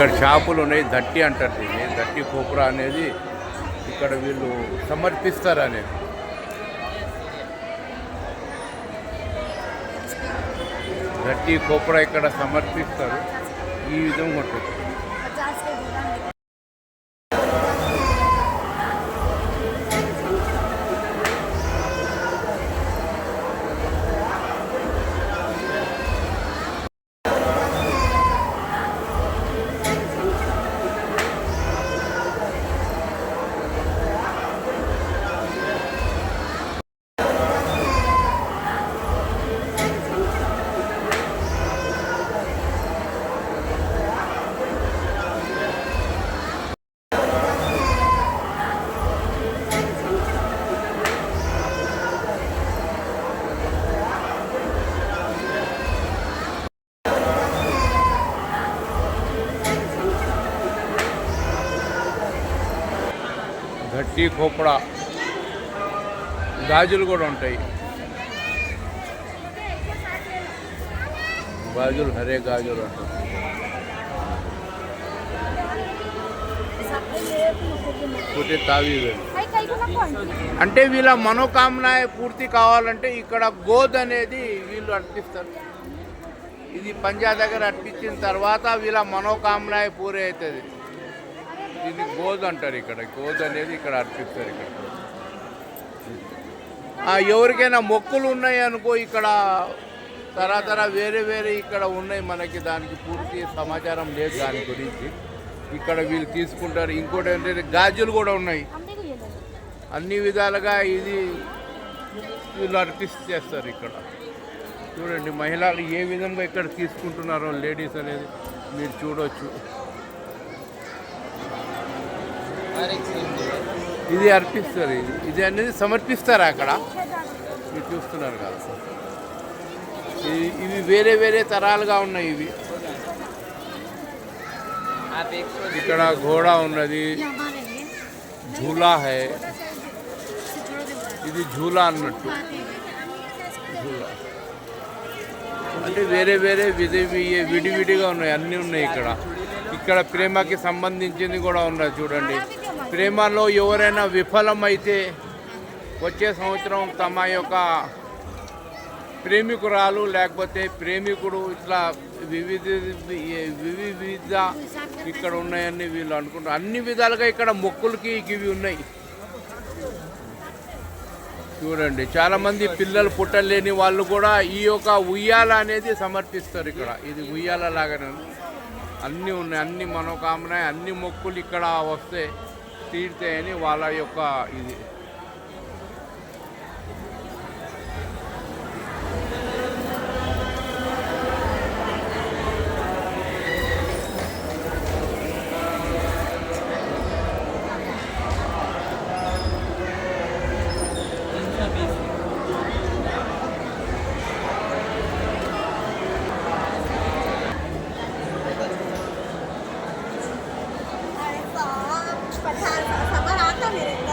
ఇక్కడ షాపులు ఉన్నాయి దట్టి అంటారు దీన్ని. దట్టి కోపుర అనేది ఇక్కడ వీళ్ళు సమర్పిస్తారు అనేది దట్టి కోపుర ఇక్కడ సమర్పిస్తారు. ఈ విధంగా ఉంటుంది. గట్టి కోపడ గాజులు కూడా ఉంటాయి. గాజులు హరే గాజులు అంటారు. తావి తావీదు అంటే వీళ్ళ మనోకామన పూర్తి కావాలంటే ఇక్కడ గోద్ అనేది వీళ్ళు అర్పిస్తారు. ఇది పంజా దగ్గర అర్పించిన తర్వాత వీళ్ళ మనోకామన పూరి అవుతుంది దీన్ని గోధు అంటారు ఇక్కడ. గోధు అనేది ఇక్కడ అర్పిస్తారు ఇక్కడ. ఎవరికైనా మొక్కులు ఉన్నాయి అనుకో ఇక్కడ తరతర వేరే వేరే ఇక్కడ ఉన్నాయి మనకి. దానికి పూర్తి సమాచారం లేదు దాని గురించి. ఇక్కడ వీళ్ళు తీసుకుంటారు. ఇంకోటి ఏంటంటే గాజులు కూడా ఉన్నాయి. అన్ని విధాలుగా ఇది వీళ్ళు అర్పిస్ట్ చేస్తారు ఇక్కడ. చూడండి మహిళలు ఏ విధంగా ఇక్కడ తీసుకుంటున్నారో లేడీస్ అనేది మీరు చూడవచ్చు ఇది అర్పిస్తారు ఇది ఇది అనేది సమర్పిస్తారు అక్కడ మీరు చూస్తున్నారు కదా ఇవి- ఇవి వేరే వేరే తరాలుగా ఉన్నాయి ఇవి ఇక్కడ ఘోడా ఉన్నది झूला है ఇది झूला అన్నట్టు झूला అంటే వేరే వేరే విధి వి- విడివిడిగా ఉన్నాయి అన్నీ ఉన్నాయి ఇక్కడ ఇక్కడ ప్రేమకి సంబంధించింది కూడా ఉన్నది చూడండి. ప్రేమలో ఎవరైనా విఫలమైతే వచ్చే సంవత్సరం తమ యొక్క ప్రేమికురాలు లేకపోతే ప్రేమికుడు ఇట్లా వివిధ వివిధ ఇక్కడ ఉన్నాయని వీళ్ళు అనుకుంటారు. అన్ని విధాలుగా ఇక్కడ మొక్కులకి ఇవి ఉన్నాయి. చూడండి చాలా మంది పిల్లలు పుట్టలేని వాళ్ళు కూడా ఈ యొక్క ఉయ్యాల అనేది సమర్పిస్తారు ఇక్కడ. ఇది ఉయ్యాల లాగానే. అన్నీ ఉన్నాయి అన్ని మనోకామన అన్ని మొక్కులు ఇక్కడ వస్తే తీరుతాయని వాళ్ళ యొక్క ఇది. Gracias.